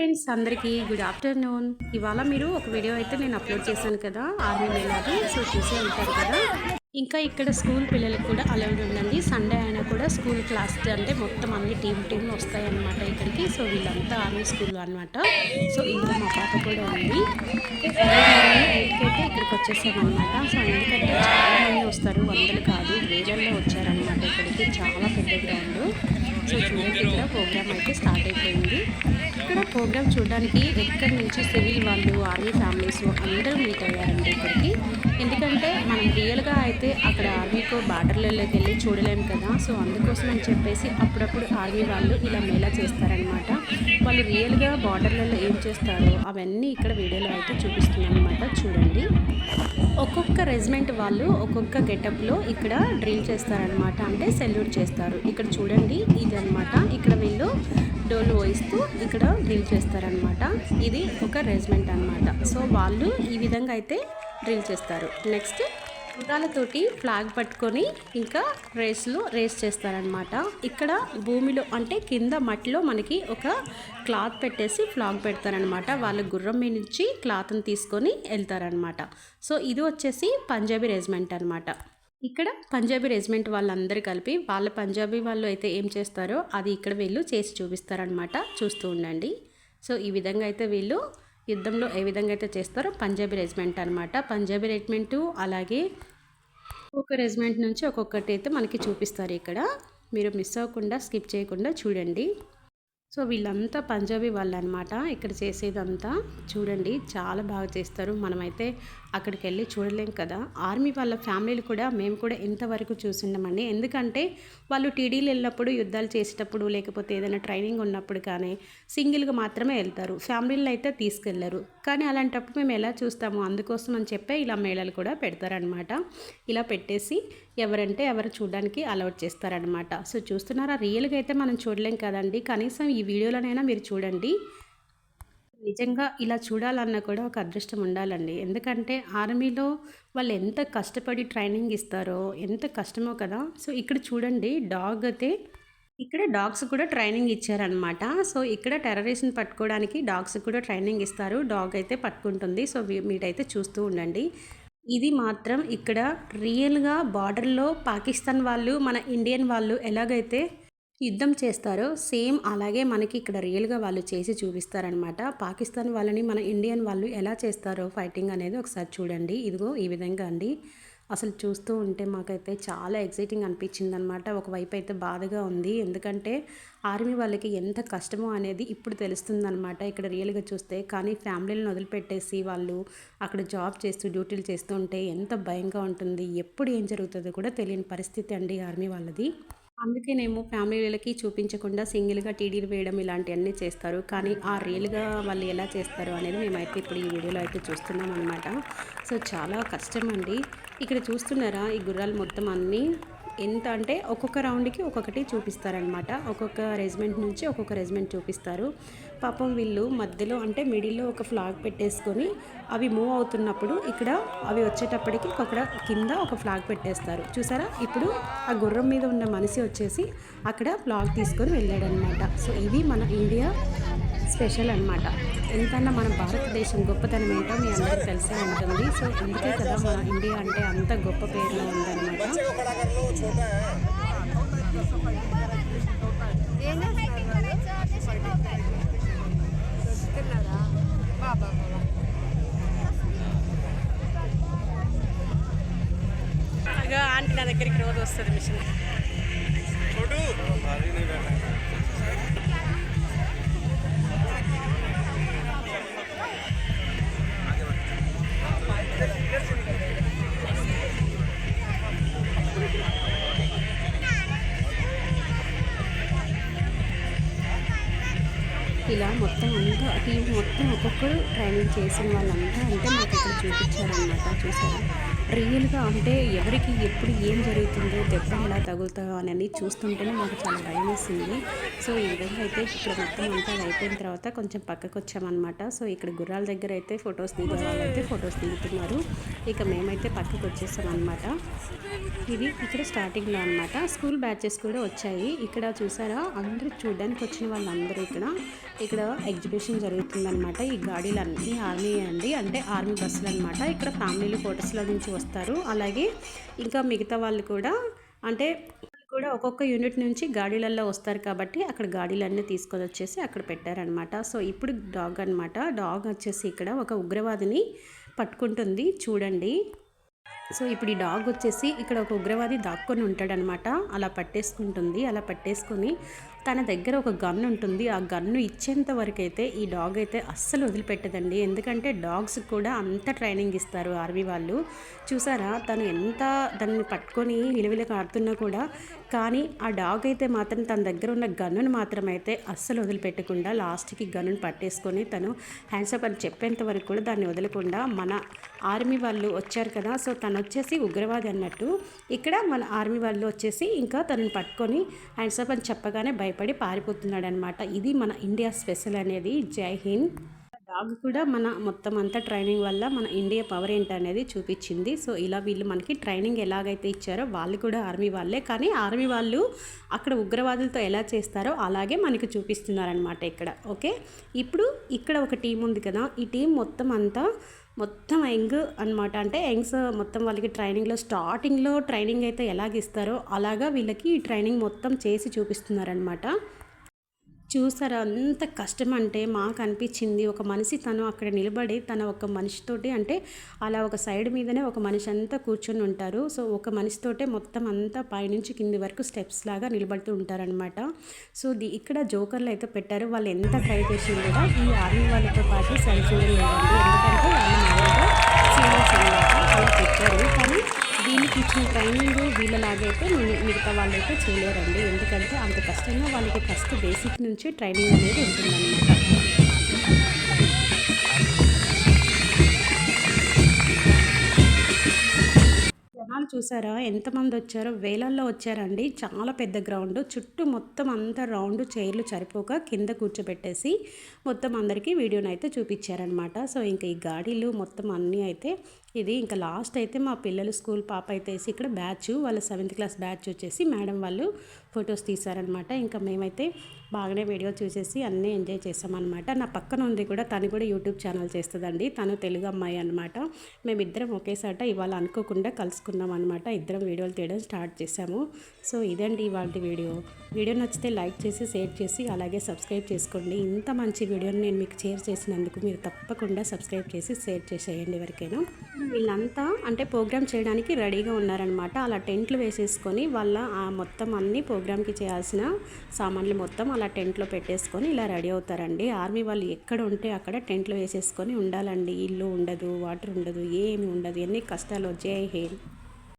Friends అందరికీ good afternoon. ఇవాళ మీరు ఒక వీడియో అయితే నేను అప్లోడ్ చేశాను కదా ఆర్మీ వెళ్ళాలి సో చూసే ఉంటారు కదా. ఇంకా ఇక్కడ స్కూల్ పిల్లలకు కూడా అలౌడ్ ఉండండి సండే అయినా కూడా స్కూల్ క్లాస్ అంటే మొత్తం అన్ని టీమ్ టీమ్ వస్తాయన్నమాట ఇక్కడికి. సో వీళ్ళంతా ఆర్మీ స్కూల్ అనమాట సో ఇందులో మా పాప కూడా ఉంది. అయితే ఇక్కడికి వచ్చేసామన్నమాట సో ఎందుకంటే చాలా మంది వస్తారు. వందలు కాదు వేలల్లో వచ్చారనమాట ఇక్కడికి. చాలా పెద్ద గ్రౌండ్. సో చూడండి ఇక్కడ ప్రోగ్రామ్ అయితే స్టార్ట్ అయిపోయింది. ఇక్కడ ప్రోగ్రామ్ చూడడానికి ఎక్కడి నుంచి సివిల్ వాళ్ళు ఆర్మీ ఫ్యామిలీస్ అందరూ మీట్ అయ్యారండి ఇక్కడికి. ఎందుకంటే మనం రియల్గా అయితే అక్కడ ఆర్మీకు బార్డర్లలోకి వెళ్ళి చూడలేము కదా. సో అందుకోసం అని చెప్పేసి అప్పుడప్పుడు ఆర్మీ వాళ్ళు ఇలా మేళా చేస్తారనమాట వాళ్ళు రియల్గా బార్డర్లలో ఏం చేస్తారో అవన్నీ ఇక్కడ వీడియోలో అయితే చూపిస్తున్నారనమాట చూడండి. ఒక్కొక్క రెజిమెంట్ వాళ్ళు ఒక్కొక్క గెటప్లో ఇక్కడ డ్రిల్ చేస్తారనమాట అంటే సెల్యూట్ చేస్తారు. ఇక్కడ చూడండి ఇది అనమాట ఇక్కడ వీళ్ళు డోలు పోయిస్తూ ఇక్కడ డ్రిల్ చేస్తారనమాట ఇది ఒక రెజిమెంట్ అనమాట సో వాళ్ళు ఈ విధంగా అయితే డ్రిల్ చేస్తారు. నెక్స్ట్ గుర్రాలతోటి ఫ్లాగ్ పట్టుకొని ఇంకా రేస్లో రేస్ చేస్తారనమాట ఇక్కడ భూమిలో అంటే కింద మట్టిలో మనకి ఒక క్లాత్ పెట్టేసి ఫ్లాగ్ పెడతారనమాట వాళ్ళ గుర్రం మీద నుంచి క్లాత్ని తీసుకొని వెళ్తారనమాట సో ఇది వచ్చేసి పంజాబీ రెజిమెంట్ అనమాట ఇక్కడ పంజాబీ రెజిమెంట్ వాళ్ళందరూ కలిపి వాళ్ళ పంజాబీ వాళ్ళు అయితే ఏం చేస్తారో అది ఇక్కడ వీళ్ళు చేసి చూపిస్తారనమాట చూస్తూ ఉండండి. సో ఈ విధంగా అయితే వీళ్ళు యుద్ధంలో ఏ విధంగా అయితే చేస్తారో పంజాబీ రెజిమెంట్ అనమాట పంజాబీ రెజిమెంటు అలాగే ఒక్కొక్క రెజిమెంట్ నుంచి ఒక్కొక్కటి అయితే మనకి చూపిస్తారు ఇక్కడ. మీరు మిస్ అవ్వకుండా స్కిప్ చేయకుండా చూడండి. సో వీళ్ళంతా పంజాబీ వాళ్ళు అనమాట ఇక్కడ చేసేదంతా. చూడండి చాలా బాగా చేస్తారు. మనమైతే అక్కడికి వెళ్ళి చూడలేం కదా. ఆర్మీ వాళ్ళ ఫ్యామిలీలు కూడా మేము కూడా ఇంతవరకు చూసిండమండి. ఎందుకంటే వాళ్ళు టీడీలు వెళ్ళినప్పుడు యుద్ధాలు చేసేటప్పుడు లేకపోతే ఏదైనా ట్రైనింగ్ ఉన్నప్పుడు కానీ సింగిల్గా మాత్రమే వెళ్తారు. ఫ్యామిలీలు అయితే తీసుకెళ్ళరు. కానీ అలాంటప్పుడు మేము ఎలా చూస్తాము? అందుకోసం అని చెప్పే ఇలా మేళలు కూడా పెడతారనమాట. ఇలా పెట్టేసి ఎవరంటే ఎవరు చూడడానికి అలౌట్ చేస్తారనమాట. సో చూస్తున్నారా? రియల్గా అయితే మనం చూడలేం కదండి. కనీసం ఈ వీడియోలోనైనా మీరు చూడండి. నిజంగా ఇలా చూడాలన్నా కూడా ఒక అదృష్టం ఉండాలండి. ఎందుకంటే ఆర్మీలో వాళ్ళు ఎంత కష్టపడి ట్రైనింగ్ ఇస్తారో ఎంత కష్టమో కదా. సో ఇక్కడ చూడండి డాగ్ అయితే ఇక్కడ డాగ్స్ కూడా ట్రైనింగ్ ఇచ్చారనమాట సో ఇక్కడ టెర్రరిస్ట్ని పట్టుకోవడానికి డాగ్స్ కూడా ట్రైనింగ్ ఇస్తారు. డాగ్ అయితే పట్టుకుంటుంది. సో మీరైతే చూస్తూ ఉండండి. ఇది మాత్రం ఇక్కడ రియల్గా బార్డర్లో పాకిస్తాన్ వాళ్ళు మన ఇండియన్ వాళ్ళు ఎలాగైతే యుద్ధం చేస్తారో సేమ్ అలాగే మనకి ఇక్కడ రియల్గా వాళ్ళు చేసి చూపిస్తారనమాట పాకిస్తాన్ వాళ్ళని మన ఇండియన్ వాళ్ళు ఎలా చేస్తారో ఫైటింగ్ అనేది ఒకసారి చూడండి. ఇదిగో ఈ విధంగా అండి. అసలు చూస్తూ ఉంటే మాకైతే చాలా ఎగ్జైటింగ్ అనిపించింది అనమాట ఒకవైపు అయితే బాధగా ఉంది. ఎందుకంటే ఆర్మీ వాళ్ళకి ఎంత కష్టమో అనేది ఇప్పుడు తెలుస్తుందనమాట ఇక్కడ రియల్గా చూస్తే. కానీ ఫ్యామిలీలను వదిలిపెట్టేసి వాళ్ళు అక్కడ జాబ్ చేస్తూ డ్యూటీలు చేస్తూ ఉంటే ఎంత భయంగా ఉంటుంది. ఎప్పుడు ఏం జరుగుతుందో కూడా తెలియని పరిస్థితి అండి ఆర్మీ వాళ్ళది. అందుకేనేమో ఫ్యామిలీలకి చూపించకుండా సింగిల్గా టీడీలు వేయడం ఇలాంటివన్నీ చేస్తారు. కానీ ఆ రియల్గా వాళ్ళు ఎలా చేస్తారు అనేది మేమైతే ఇప్పుడు ఈ వీడియోలో అయితే చూస్తున్నాం అనమాట సో చాలా కష్టం అండి ఇక్కడ చూస్తున్నారా? ఈ గుర్రాలు మొత్తం అన్నీ ఎంత అంటే ఒక్కొక్క రౌండ్కి ఒక్కొక్కటి చూపిస్తారనమాట ఒక్కొక్క రెజిమెంట్ నుంచి ఒక్కొక్క రెజిమెంట్ చూపిస్తారు. పాపం వీళ్ళు మధ్యలో అంటే మిడిల్లో ఒక ఫ్లాగ్ పెట్టేసుకొని అవి మూవ్ అవుతున్నప్పుడు ఇక్కడ అవి వచ్చేటప్పటికి అక్కడ కింద ఒక ఫ్లాగ్ పెట్టేస్తారు. చూసారా? ఇప్పుడు ఆ గుర్రం మీద ఉన్న మనిషి వచ్చేసి అక్కడ ఫ్లాగ్ తీసుకొని వెళ్ళాడనమాట సో ఇది మన ఇండియా స్పెషల్ అనమాట ఎంతన్నా మన భారతదేశం గొప్పతనం ఏంటో మీ అందరికీ తెలిసే ఉంటుంది. సో అందుకే కదా మన ఇండియా అంటే అంత గొప్ప పేరులో ఉందన్నమాట. ఆంటీ నా దగ్గరికి రోజు వస్తుంది మిషన్. మొత్తం టీం మొత్తం ఒక్కొక్కరు ట్రైనింగ్ చేసిన వాళ్ళంతా అంటే మాకు ఇక్కడ చూపించారనమాట చూసారా? రియల్గా అంటే ఎవరికి ఎప్పుడు ఏం జరుగుతుందో దెబ్బలు ఎలా తగులుతాయో అని చూస్తుంటేనే మాకు చాలా భయం వేసింది. సో ఈ విధంగా అయితే ఇక్కడ మొత్తం అంతా అయిపోయిన తర్వాత కొంచెం పక్కకు వచ్చామన్నమాట. సో ఇక్కడ గుర్రాల దగ్గర అయితే ఫొటోస్ దిగే వాళ్ళు అయితే ఫొటోస్ దిగుతున్నారు. ఇక మేమైతే పక్కకు వచ్చేసాం ఇది ఇక్కడ స్టార్టింగ్లో అనమాట స్కూల్ బ్యాచెస్ కూడా వచ్చాయి. ఇక్కడ చూసారా? అందరూ చూడడానికి వచ్చిన వాళ్ళందరూ ఇక్కడ. ఇక్కడ ఎగ్జిబిషన్ జరుగుతుందన్నమాట. ఈ గాడీలు అన్నీ ఆర్మీ అండి. అంటే ఆర్మీ బస్సులు అనమాట ఇక్కడ ఫ్యామిలీలు ఫొటోస్లో నుంచి వస్తారు. అలాగే ఇంకా మిగతా వాళ్ళు కూడా అంటే కూడా ఒక్కొక్క యూనిట్ నుంచి గాడీలలో వస్తారు కాబట్టి అక్కడ గాడీలన్నీ తీసుకొని వచ్చేసి అక్కడ పెట్టారనమాట సో ఇప్పుడు డాగ్ అనమాట డాగ్ వచ్చేసి ఇక్కడ ఒక ఉగ్రవాదిని పట్టుకుంటుంది. చూడండి. సో ఇప్పుడు ఈ డాగ్ వచ్చేసి ఇక్కడ ఒక ఉగ్రవాది దాక్కొని ఉంటాడనమాట. అలా పట్టేసుకుంటుంది అలా పట్టేసుకొని తన దగ్గర ఒక గన్ ఉంటుంది. ఆ గన్ను ఇచ్చేంత వరకు అయితే ఈ డాగ్ అయితే అస్సలు వదిలిపెట్టదండి. ఎందుకంటే డాగ్స్ కూడా అంత ట్రైనింగ్ ఇస్తారు ఆర్మీ వాళ్ళు. చూసారా? తను ఎంత దాన్ని పట్టుకొని విలువిల ఆడుతున్నా కూడా కానీ ఆ డాగ్ అయితే మాత్రం తన దగ్గర ఉన్న గన్నును మాత్రం అయితే అస్సలు వదిలిపెట్టకుండా లాస్ట్కి గన్నును పట్టేసుకొని తను హ్యాండ్సప్ అని చెప్పేంత వరకు కూడా దాన్ని వదలకుండా మన ఆర్మీ వాళ్ళు వచ్చారు కదా. సో తను వచ్చేసి ఉగ్రవాది అన్నట్టు. ఇక్కడ మన ఆర్మీ వాళ్ళు వచ్చేసి ఇంకా తనని పట్టుకొని హ్యాండ్సప్ అని చెప్పగానే భయపడి పారిపోతున్నాడు అనమాట ఇది మన ఇండియా స్పెషల్ అనేది. జై హింద్. డాగ్ కూడా మన మొత్తం అంతా ట్రైనింగ్ వల్ల మన ఇండియా పవర్ ఏంటనేది అనేది చూపించింది. సో ఇలా వీళ్ళు మనకి ట్రైనింగ్ ఎలాగైతే ఇచ్చారో వాళ్ళు కూడా ఆర్మీ వాళ్ళే. కానీ ఆర్మీ వాళ్ళు అక్కడ ఉగ్రవాదులతో ఎలా చేస్తారో అలాగే మనకి చూపిస్తున్నారనమాట ఇక్కడ. ఓకే? ఇప్పుడు ఇక్కడ ఒక టీం ఉంది కదా. ఈ టీం మొత్తం అంతా మొత్తం యంగ్ అనమాట అంటే యంగ్స్ మొత్తం వాళ్ళకి ట్రైనింగ్లో స్టార్టింగ్లో ట్రైనింగ్ అయితే ఎలాగ ఇస్తారో అలాగా వీళ్ళకి ఈ ట్రైనింగ్ మొత్తం చేసి చూపిస్తున్నారనమాట చూసారా? అంత కష్టం అంటే మాకు అనిపించింది ఒక మనిషి తను అక్కడ నిలబడి తన ఒక మనిషితోటి అంటే అలా ఒక సైడ్ మీదనే ఒక మనిషి అంతా కూర్చొని ఉంటారు. సో ఒక మనిషితోటే మొత్తం అంతా పైనుంచి కింది వరకు స్టెప్స్ లాగా నిలబడుతూ ఉంటారనమాట సో ది ఇక్కడ జోకర్లు అయితే పెట్టారు. వాళ్ళు ఎంత ట్రై చేసి కూడా ఈ ఆర్మీ వాళ్ళతో పాటు సెల్ఫీ లేదండి ఎందుకంటే అలా పెట్టారు. కానీ దీనికి ఇచ్చిన ట్రైనింగ్ వీళ్ళలాగైతే మిగతా వాళ్ళైతే చేయలేరండి. ఎందుకంటే అంత కష్టంగా వాళ్ళకి ఫస్ట్ బేసిక్ నుంచి ట్రైనింగ్ అనేది ఉంటుందన్నమాట. జనాలు చూసారా? ఎంతమంది వచ్చారో? వేలల్లో వచ్చారండి. చాలా పెద్ద గ్రౌండ్. చుట్టూ మొత్తం అంతా రౌండ్ చైర్లు సరిపోక కింద కూర్చోబెట్టేసి మొత్తం అందరికీ వీడియోని అయితే చూపించారనమాట సో ఇంకా ఈ గాడీలు మొత్తం అన్నీ అయితే ఇది ఇంకా లాస్ట్ అయితే మా పిల్లలు స్కూల్ పాప అయితే ఇక్కడ బ్యాచ్ వాళ్ళ సెవెంత్ క్లాస్ బ్యాచ్ వచ్చేసి మేడం వాళ్ళు ఫొటోస్ తీశారనమాట ఇంకా మేమైతే బాగానే వీడియో చూసేసి అన్నీ ఎంజాయ్ చేసామన్నమాట. నా పక్కన ఉంది కూడా తను కూడా యూట్యూబ్ ఛానల్ చేస్తుందండి. తను తెలుగు అమ్మాయి అనమాట మేమిద్దరం ఒకేసాట ఇవాళ అనుకోకుండా కలుసుకున్నాం అనమాట ఇద్దరం వీడియోలు తీయడం స్టార్ట్ చేసాము. సో ఇదండి ఇవాళ వీడియో. వీడియో నచ్చితే లైక్ చేసి షేర్ చేసి అలాగే సబ్స్క్రైబ్ చేసుకోండి. ఇంత మంచి వీడియోని నేను మీకు షేర్ చేసినందుకు మీరు తప్పకుండా సబ్స్క్రైబ్ చేసి షేర్ చేసేయండి ఎవరికైనా. వీళ్ళంతా అంటే ప్రోగ్రామ్ చేయడానికి రెడీగా ఉన్నారనమాట అలా టెంట్లు వేసేసుకొని వాళ్ళ మొత్తం అన్ని ప్రోగ్రామ్కి చేయాల్సిన సామాన్లు మొత్తం అలా టెంట్లో పెట్టేసుకొని ఇలా రెడీ అవుతారండి. ఆర్మీ వాళ్ళు ఎక్కడ ఉంటే అక్కడ టెంట్లు వేసేసుకొని ఉండాలండి. ఇల్లు ఉండదు వాటర్ ఉండదు ఏమి ఉండదు. ఎన్ని కష్టాలు వచ్చాయి హే